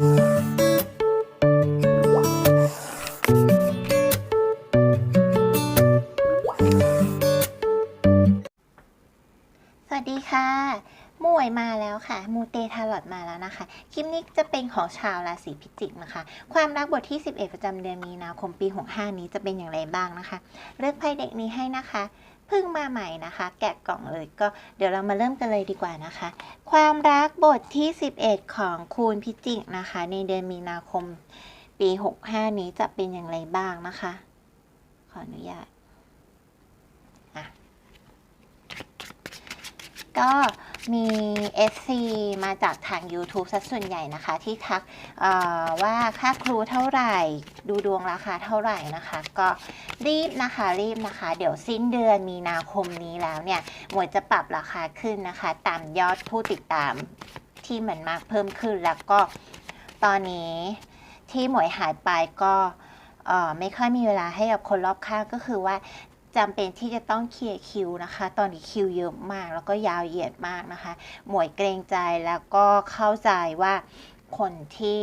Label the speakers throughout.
Speaker 1: สวัสดีค่ะมวยมาแล้วค่ะ มูเตทาร์ลอตมาแล้วนะคะ คลิปนี้จะเป็นของชาวราศีพิจิกนะคะ ความรักบทที่ 11 ประจำเดือนมีนาคมปี 65 นี้จะเป็นอย่างไรบ้างนะคะ เลือกไพ่เด็กนี้ให้นะคะ พิ่งมาใหม่นะคะ แกะกล่องเลยก็เดี๋ยวเรามาเริ่มกันเลยดีกว่านะคะ ความรักบทที่ 11 ของคูณพิจิกนะคะ ในเดือนมีนาคมปี 65 นี้จะเป็นอย่างไรบ้างนะคะ ขออนุญาตก็ มี SC มาจากทาง YouTube ซะส่วนใหญ่นะคะ ที่ทักว่าค่าครูเท่าไหร่ ดูดวงราคาเท่าไหร่นะคะ ก็รีบนะคะรีบนะคะ เดี๋ยวสิ้นเดือนมีนาคมนี้แล้วเนี่ยหมวยจะปรับราคาขึ้นนะคะ ตามยอดผู้ติดตามที่เหมือนมากเพิ่มขึ้นแล้วก็ตอนนี้ที่หมวยหายไปก็ไม่ค่อยมีเวลาให้กับคนรอบข้างก็คือว่า จำเป็นที่จะต้องเคลียร์คิวนะคะ ตอนนี้คิวเยอะมาก แล้วก็ยาวเหยียดมากนะคะ หมวยเกรงใจแล้วก็เข้าใจว่าคนที่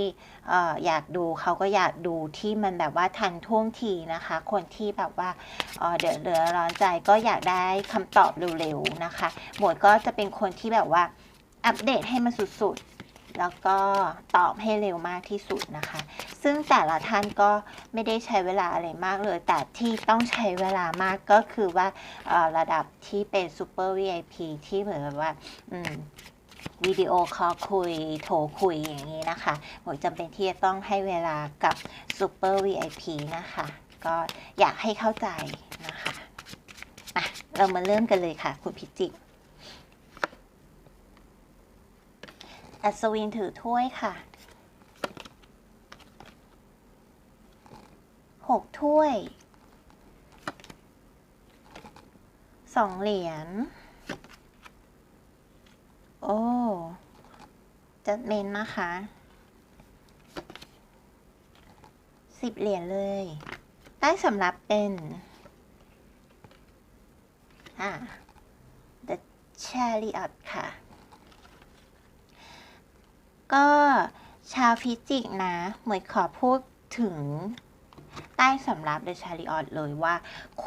Speaker 1: อ่อยากดูเขาก็อยากดูที่มันแบบว่าทันท่วงทีนะคะ คนที่แบบว่าเอ่อเดือดเรือร้อนใจก็อยากได้คำตอบเร็วๆนะคะ หมวยก็จะเป็นคนที่แบบว่าอัปเดตให้มันสุดๆ แล้วก็ตอบให้เร็วมากที่สุดนะคะ ซึ่งแต่ละท่านก็ไม่ได้ใช้เวลาอะไรมากเลย แต่ที่ต้องใช้เวลามากก็คือว่าระดับที่เป็นซูเปอร์ VIP ที่เหมือนแบบว่าวิดีโอคอลคุย โทรคุยอย่างนี้นะคะหมวยจำเป็นที่จะต้องให้เวลากับซูเปอร์ VIP นะคะ ก็อยากให้เข้าใจนะคะ อะ เรามาเริ่มกันเลยค่ะ คุณพิจิก อัศวินถือถ้วยค่ะหกถ้วยสองเหรียญ โอ้จัดเมนนะคะสิบเหรียญเลย ได้สำหรับเป็นอ่า The Chariot ค่ะ ก็ชาวพิจิกนะเหมยขอพูดถึงใต้สำรับเดชาริออตเลยว่า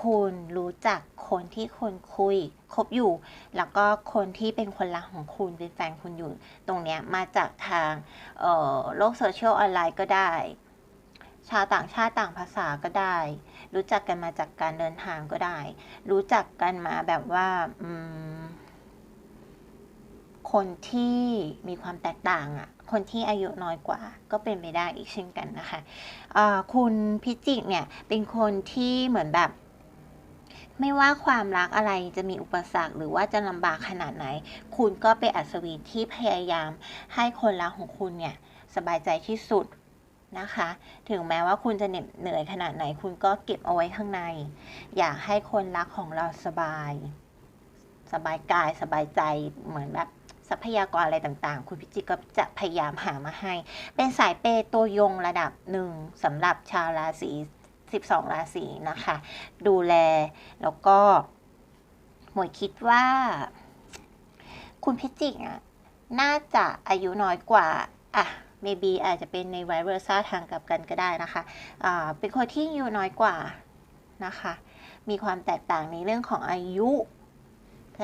Speaker 1: คุณรู้จักคนที่คุณคุยคบอยู่ แล้วก็คนที่เป็นคนรักของคุณเป็นแฟนคุณอยู่ ตรงเนี้ยมาจากทางออโลกโซเชียลออนไลน์ก็ได้ ชาวต่างชาติต่างภาษาก็ได้ รู้จักกันมาจากการเดินทางก็ได้ รู้จักกันมาแบบว่า อืม คนที่มีความแตกต่างอะคนที่อายุน้อยกว่าก็เป็นไปได้อีกเช่นกันนะคะอ่าคุณพิจิกเนี่ยเป็นคนที่เหมือนแบบ ไม่ว่าความรักอะไรจะมีอุปสรรคหรือว่าจะลำบากขนาดไหน คุณก็เป็นอัศวินที่พยายาม ให้คนรักของคุณเนี่ยสบายใจที่สุดนะคะ ถึงแม้ว่าคุณจะเหน็ดเหนื่อยขนาดไหน คุณก็เก็บเอาไว้ข้างใน อยากให้คนรักของเราสบาย สบายกายสบายใจเหมือนแบบ ทรัพยากรอะไรต่างๆ คุณพิจิตรก็จะพยายามหามาให้ เป็นสายเปย์ตัวยงระดับหนึ่งสำหรับชาวราศี12 ราศีนะคะ ดูแลแล้วก็หมวยคิดว่า คุณพิจิกอะน่าจะอายุน้อยกว่าอะ maybe อาจจะเป็นในไวเวอร์ซ่าทางกลับกันก็ได้นะคะอ่าเป็นคนที่อายุน้อยกว่านะคะ มีความแตกต่างในเรื่องของอายุแต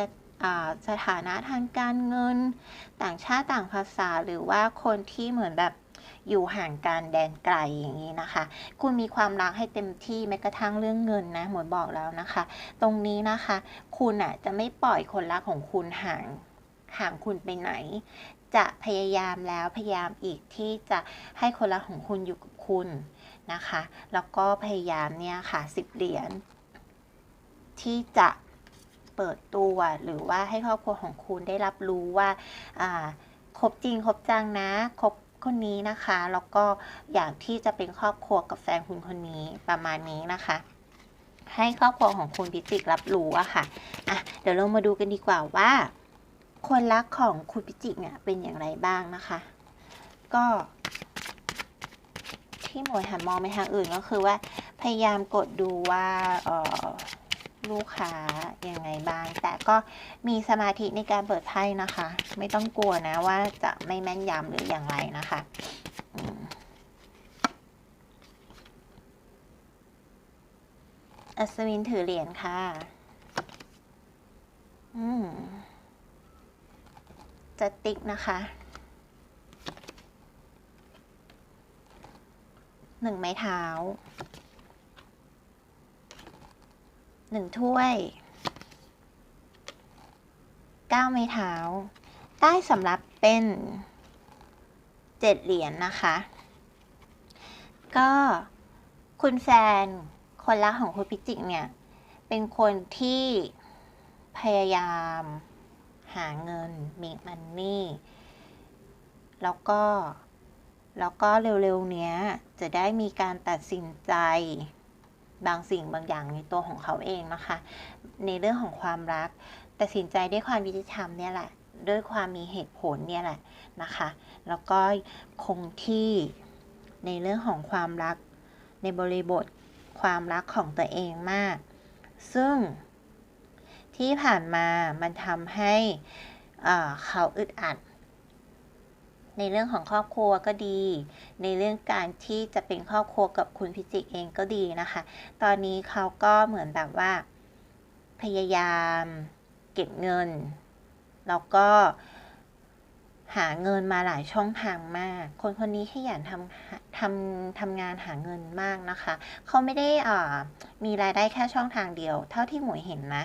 Speaker 1: สถานะทางการเงิน ต่างชาติต่างภาษาหรือว่าคนที่เหมือนแบบอยู่ห่างกันแดนไกลอย่างนี้นะคะ คุณมีความรักให้เต็มที่แม้กระทั่งเรื่องเงินนะหมวยบอกแล้วนะคะ ตรงนี้นะคะ คุณอะจะไม่ปล่อยคนรักของคุณห่างห่างคุณไปไหน จะพยายามแล้วพยายามอีกที่จะให้คนรักของคุณอยู่กับคุณนะคะ แล้วก็พยายามเนี่ยค่ะสิบเหรียญที่จะ เปิดตัว หรือว่าให้ครอบครัวของคุณได้รับรู้ว่าคบจริงคบจังนะคบคนนี้นะคะ แล้วก็อยากที่จะเป็นครอบครัวกับแฟนคุณคนนี้ประมาณนี้นะคะ ให้ครอบครัวของคุณพิจิกรับรู้อะค่ะอะ เดี๋ยวเรามาดูกันดีกว่าว่า คนรักของคุณพิจิกเนี่ยเป็นอย่างไรบ้างนะคะ ก็ที่หมวยหันมองไปทางอื่นก็คือว่า พยายามกดดูว่าเออ ลูกค้ายังไงบ้าง แต่ก็มีสมาธิในการเปิดไพ่นะคะ ไม่ต้องกลัวนะว่าจะไม่แม่นยำหรืออย่างไรนะคะอัศวินถือเหรียญค่ะ อืมจะติ๊กนะคะ หนึ่งไม้เท้า หนึ่งถ้วยเก้าไม้เท้าใต้สำหรับเป็นเจ็ดเหรียญนนะคะ ก็คุณแฟนคนรักของคุณพิจิกเนี่ย เป็นคนที่พยายามหาเงิน make money แล้วก็ แล้วก็เร็วๆเนี้ย จะได้มีการตัดสินใจ บางสิ่งบางอย่างในตัวของเขาเองนะคะ ในเรื่องของความรัก แตัดสินใจด้วยความยุติธรรมเนี่ยแหละ ด้วยความมีเหตุผลเนี่ยแหละนะคะ แล้วก็คงที่ในเรื่องของความรักในบริบทความรักของตัวเองมาก ซึ่งที่ผ่านมามันทำให้เขาอึดอัด ในเรื่องของครอบครัวก็ดี ในเรื่องการที่จะเป็นครอบครัวกับคุณพิจิกเองก็ดีนะคะ ตอนนี้เขาก็เหมือนแบบว่า พยายามเก็บเงิน แล้วก็หาเงินมาหลายช่องทางมาก คนคนนี้ขยันทำทำทำงานหาเงินมากนะคะ เขาไม่ได้อ่ามีรายได้แค่ช่องทางเดียว เท่าที่หมวยเห็นนะ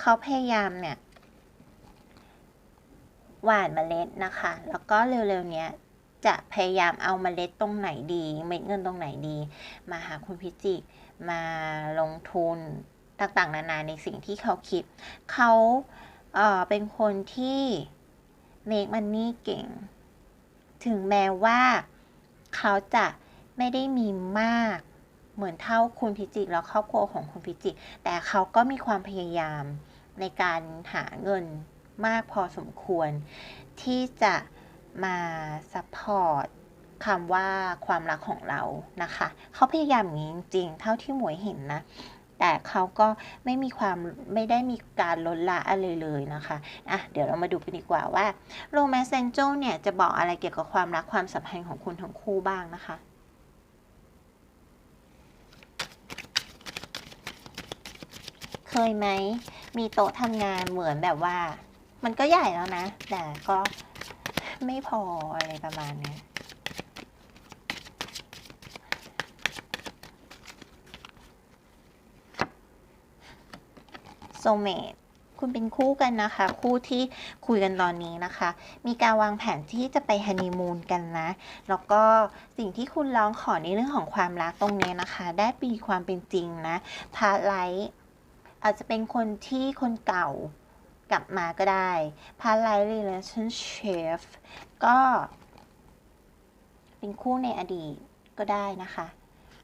Speaker 1: เขาพยายามเนี่ย หว่านเมล็ดนะคะ แล้วก็เร็วๆเนี้ยจะพยายามเอาเมล็ดตรงไหนดีเม็ดเงินตรงไหนดี มาหาคุณพิจิกมาลงทุนต่างๆ นานาในสิ่งที่เขาคิด เขาเออเป็นคนที่ make money เก่ง ถึงแม้ว่าเขาจะไม่ได้มีมากเหมือนเท่าคุณพิจิกแล้วครอบครัวของคุณพิจิกแต่เขาก็มีความพยายามในการหาเงิน มากพอสมควร ที่จะมาซัพพอร์ตคำว่าความรักของเรานะคะ เขาพยายามอย่างนี้จริงๆ เท่าที่หมวยเห็นนะ แต่เขาก็ไม่มีความไม่ได้มีการลดละอะไรเลยนะคะ อะ เดี๋ยวเรามาดูกันดีกว่าว่าโรแมน c ์ a น g e l เนี่ยจะบอกอะไรเกี่ยวกับความรักความสัมพันธ์ของคุณทั้งคู่บ้างนะคะเคยไหม มีโต๊ะทำงานเหมือนแบบว่า มันก็ใหญ่แล้วนะ แต่ก็ไม่พออะไรประมาณนี้ยโซเมตคุณเป็นคู่กันนะคะ คู่ที่คุยกันตอนนี้นะคะ มีการวางแผนที่จะไปฮันนีมูนกันนะ แล้วก็สิ่งที่คุณร้องขอในเรื่องของความรักตรงนี้นะคะ ได้ปีความเป็นจริงนะพาไลท์อาจจะเป็นคนที่คนเก่า กลับมาก็ได้พาไลท์ relationship ก็เป็นคู่ในอดีตก็ได้นะคะ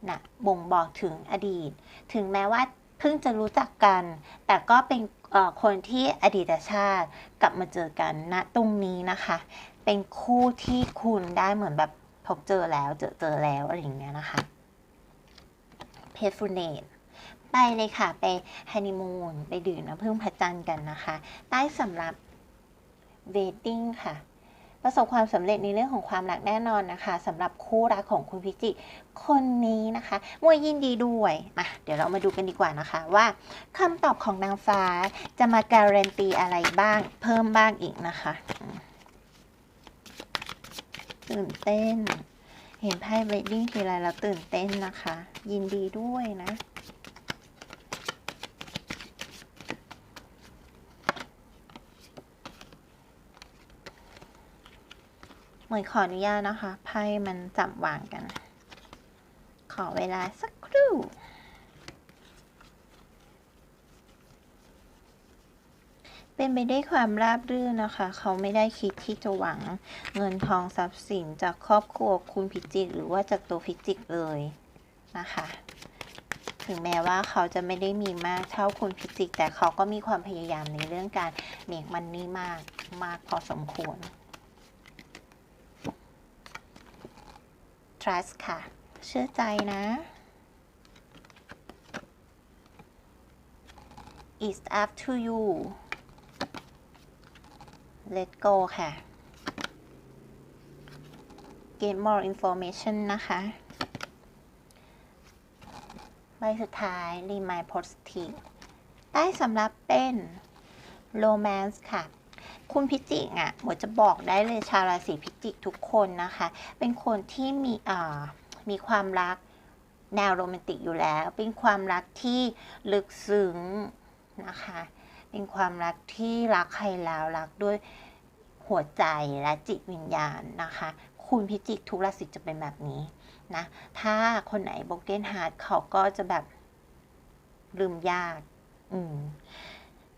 Speaker 1: นะบ่งบอกถึงอดีต ถึงแม้ว่าเพิ่งจะรู้จักกัน แต่ก็เป็นคนที่อดีตชาติกลับมาเจอกันณตรงนี้นะคะ เป็นคู่ที่คุณได้เหมือนแบบพบเจอแล้วเจอเจอแล้วอะไรอย่างเงี้ยนะคะเพฟ u เนต ไปเลยค่ะ ไปฮันนีมูนไปดื่มน้ำผึ้งพระจันทร์กันนะคะ ใต้สำหรับเวดดิ้งค่ะ ประสบความสำเร็จในเรื่องของความรักแน่นอนนะคะสำหรับคู่รักของคุณพิจิ คนนี้นะคะมวยยินดีด้วยมาเดี๋ยวเรามาดูกันดีกว่านะคะว่าคำตอบของนางฟ้าจะมาการันตีอะไรบ้าง เพิ่มบ้างอีกนะคะตื่นเต้น เห็นไพ่เวดดิ้งทีไรแล้วตื่นเต้นนะคะ ยินดีด้วยนะ หมวยขออนุญาตนะคะ ไพ่มันจับวางกัน ขอเวลาสักครู่เป็นไปได้วยความราบรื่นนะคะ เขาไม่ได้คิดที่จะหวังเงินทองทรัพย์สินจากครอบครัวคุณพิจิกหรือว่าจากตัวพิจิกเลยนะคะ ถึงแม้ว่าเขาจะไม่ได้มีมากเท่าคุณพิจิกแต่เขาก็มีความพยายามในเรื่องการเมกมันนี่มากมากพอสมควร trust ค่ะ เชื่อใจนะ it's up to you let go ค่ะ get more information นะคะ ใบสุดท้าย Remind Positive ได้สำหรับเป็น Romance ค่ะ คุณพิจิกอะหมวยจะบอกได้เลยชาวราศีพิจิกทุกคนนะคะ เป็นคนที่มีอ่ามีความรักแนวโรแมนติกอยู่แล้ว เป็นความรักที่ลึกซึ้งนะคะ เป็นความรักที่รักใครแล้วรักด้วยหัวใจและจิตวิญญาณนะคะ คุณพิจิกทุกราศีจะเป็นแบบนี้นะ ถ้าคนไหนโบกเกนฮาร์ดเขาก็จะแบบลืมยาก อืม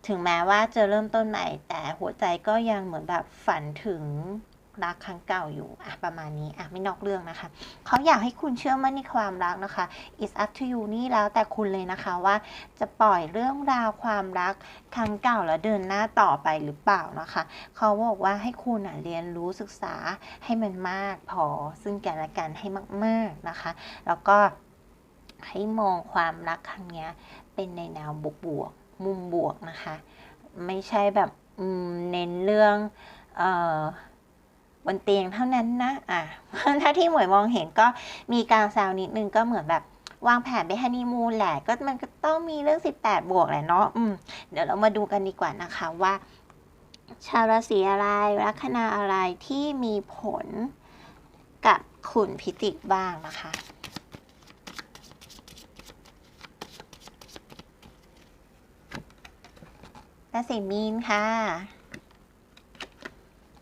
Speaker 1: ถึงแม้ว่าจะเริ่มต้นใหม่ แต่หัวใจก็ยังเหมือนแบบฝันถึงรักครั้งเก่าอยู่อะประมาณนี้อะไม่นอกเรื่องนะคะ เขาอยากให้คุณเชื่อมั่นในความรักนะคะ is up to you นี่แล้วแต่คุณเลยนะคะว่าจะปล่อยเรื่องราวความรักครั้งเก่าแล้วเดินหน้าต่อไปหรือเปล่านะคะ เขาบอกว่าให้คุณอะเรียนรู้ศึกษาให้มันมากพอซึ่งกันและกันให้มากๆนะคะ แล้วก็ให้มองความรักครั้งเนี้ยเป็นในแนวบวก มุมบวกนะคะ ไม่ใช่แบบเน้นเรื่องออบนเตียงเท่านั้นนะอะถ้าที่หมวยมองเห็นก็มีการแซวนิดนึงก็เหมือนแบบวางแผนไปฮันนีมูนแหละ ก็มันก็ต้องมีเรื่อง 18 บวกแหละเนาะอืมเดี๋ยวเรามาดูกันดีกว่านะคะว่า ชาวราศีอะไรลัคนาอะไรที่มีผลกับขุนพิจิกบ้างนะคะ ราศีมีนค่ะ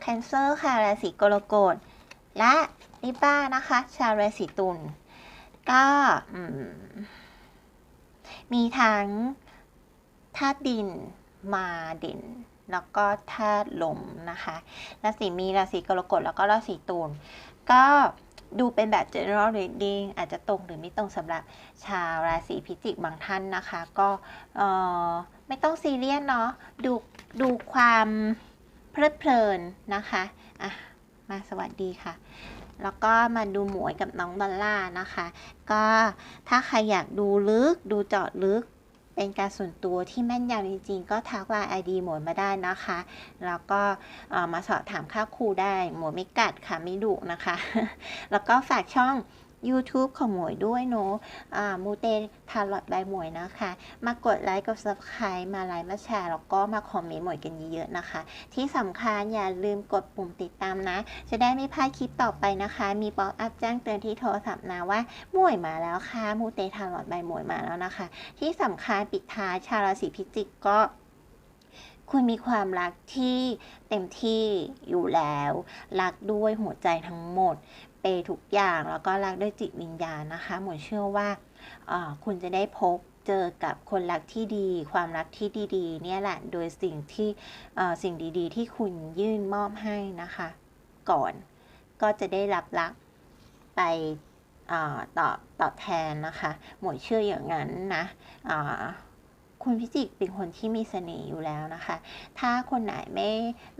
Speaker 1: แคนเซอร์ค่ะราศีกรกฎและลิบ้านะคะ ชาวราศีตุลก็มีทั้งธาตุดินมาเด่นแล้วก็ธาตุลมนะคะราศีมีนราศีกรกฎแล้วก็ราศีตุลก็ ดูเป็นแบบ general reading อาจจะตรงหรือไม่ตรงสำหรับชาวราศีพิจิกบางท่านนะคะ ก็ไม่ต้องซีเรียสเนาะดูดูความเพลิดเพลินนะคะอะมาสวัสดีค่ะ แล้วก็มาดูหมวยกับน้องดอลล่านะคะ ก็ถ้าใครอยากดูลึกดูเจาะลึก เป็นการส่วนตัวที่แม่นยำจริงๆ ก็ทักไลน์ไอดีหมวยมาได้นะคะ แล้วก็มาสอบถามค่าครูได้ หมวยไม่กัดค่ะ ไม่ดุนะคะ แล้วก็ฝากช่อง YouTube ของหมวยด้วยเนาะมูเตทาร์ลอตใบหมวยนะคะ มากดไลค์กด Subscribe มาไลค์มาแชร์ แล้วก็มาคอมเมนต์หมวยกันเยอะๆนะคะ ที่สำคัญอย่าลืมกดปุ่มติดตามนะ จะได้ไม่พลาดคลิปต่อไปนะคะ มีป๊อปอัพแจ้งเตือนที่โทรศัพท์นะว่าหมวยมาแล้วค่ะมูเตทาร์ลอตใบหมวยมาแล้วนะคะ ที่สำคัญปิดท้ายชาวราศีพิจิกก็คุณมีความรักที่เต็มที่อยู่แล้ว รักด้วยหัวใจทั้งหมด เปย์ทุกอย่างแล้วก็รักด้วยจิตวิญญาณนะคะ หมวยเชื่อว่าคุณจะได้พบเจอกับคนรักที่ดี ความรักที่ดี ๆ เนี่ยแหละ โดยสิ่งที่สิ่งดีๆ ที่คุณยื่นมอบให้นะคะ ก่อนก็จะได้รับรักไปอตอบตอบแทนนะคะ หมวยเชื่ออย่างนั้นนะ คุณพิจิกเป็นคนที่มีเสน่ห์อยู่แล้วนะคะ ถ้าคนไหนไม่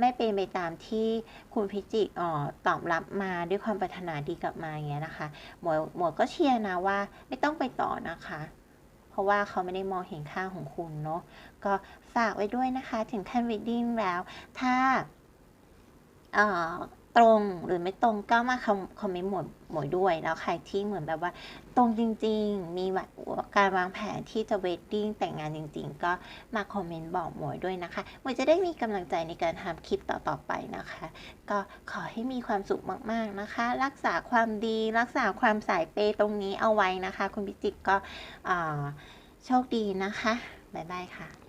Speaker 1: ไม่เป็นไปตามที่คุณพิจิกอ๋อตอบรับมาด้วยความปรารถนาดีกลับมาอย่างเงี้ยนะคะหมวยหมวยก็เชียร์นะว่าไม่ต้องไปต่อนะคะ เพราะว่าเขาไม่ได้มองเห็นค่าของคุณเนาะก็ฝากไว้ด้วยนะคะ ถึงขั้นวีดดิ้งแล้ว ถ้าเอ่อ ตรงหรือไม่ตรงก็มาคอมคอมเมนต์หมวยหมวยด้วยแล้วใครที่เหมือนแบบว่า ตรงจริง ๆ มีการวางแผนที่จะเวดดิ้งแต่งงานจริง ๆ ก็มาคอมเมนต์บอกหมวยด้วยนะคะหมวยจะได้มีกำลังใจในการทำคลิปต่อๆไปนะคะ ก็ขอให้มีความสุขมากๆนะคะ รักษาความดีรักษาความสายเปย์ตรงนี้เอาไว้นะคะ คุณพิจิกก็โชคดีนะคะบ๊ายบายค่ะ